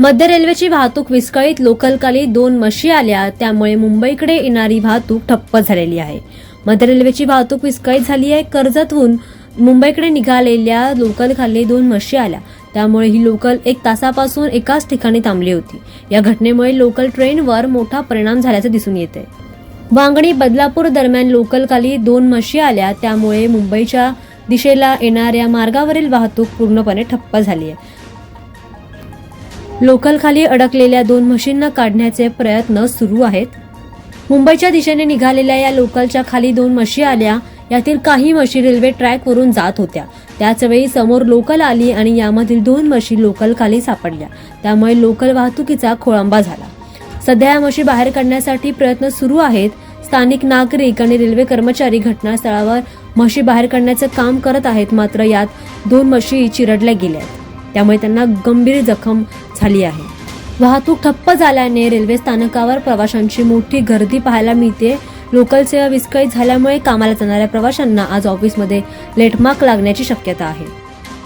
मध्य रेल्वेची वाहतूक विस्कळीत लोकलखाली दोन म्हशी आल्या त्यामुळे मुंबईकडे येणारी वाहतूक ठप्प झालेली आहे. मध्य रेल्वेची वाहतूक विस्कळीत झाली आहे. कर्जतहून मुंबईकडे निघालेल्या लोकलखाली दोन म्हशी आल्या. त्यामुळे ही लोकल एक तासापासून एकाच ठिकाणी थांबली होती. या घटनेमुळे लोकल ट्रेनवर मोठा परिणाम झाल्याचं दिसून येते वांगणी बदलापूर दरम्यान लोकलखाली दोन म्हशी आल्या त्यामुळे मुंबईच्या दिशेला येणाऱ्या मार्गावरील वाहतूक पूर्णपणे ठप्प झाली आहे. लोकलखाली अडकलेल्या दोन म्हशींना काढण्याचे प्रयत्न सुरू आहेत. मुंबईच्या दिशेने निघालेल्या या लोकलच्या खाली दोन म्हशी आल्या. यातील काही म्हशी रेल्वे ट्रॅकवरून जात होत्या. त्याचवेळी समोर लोकल आली आणि यामधील दोन म्हशी लोकल खाली सापडल्या. त्यामुळे लोकल वाहतुकीचा खोळंबा झाला. सध्या या म्हशी बाहेर काढण्यासाठी प्रयत्न सुरू आहेत. स्थानिक नागरिक आणि रेल्वे कर्मचारी घटनास्थळावर म्हशी बाहेर काढण्याचं काम करत आहेत. मात्र यात दोन म्हशी चिरडल्या गेल्या आहेत. त्यामुळे त्यांना गंभीर जखम झाली आहे. वाहतूक ठप्प झाल्याने रेल्वे स्थानकावर प्रवाशांची मोठी गर्दी पाहायला मिळते. लोकल सेवा विस्कळीत झाल्यामुळे कामाला जाणाऱ्या प्रवाशांना आज ऑफिसमध्ये लेटमार्क लागण्याची शक्यता आहे.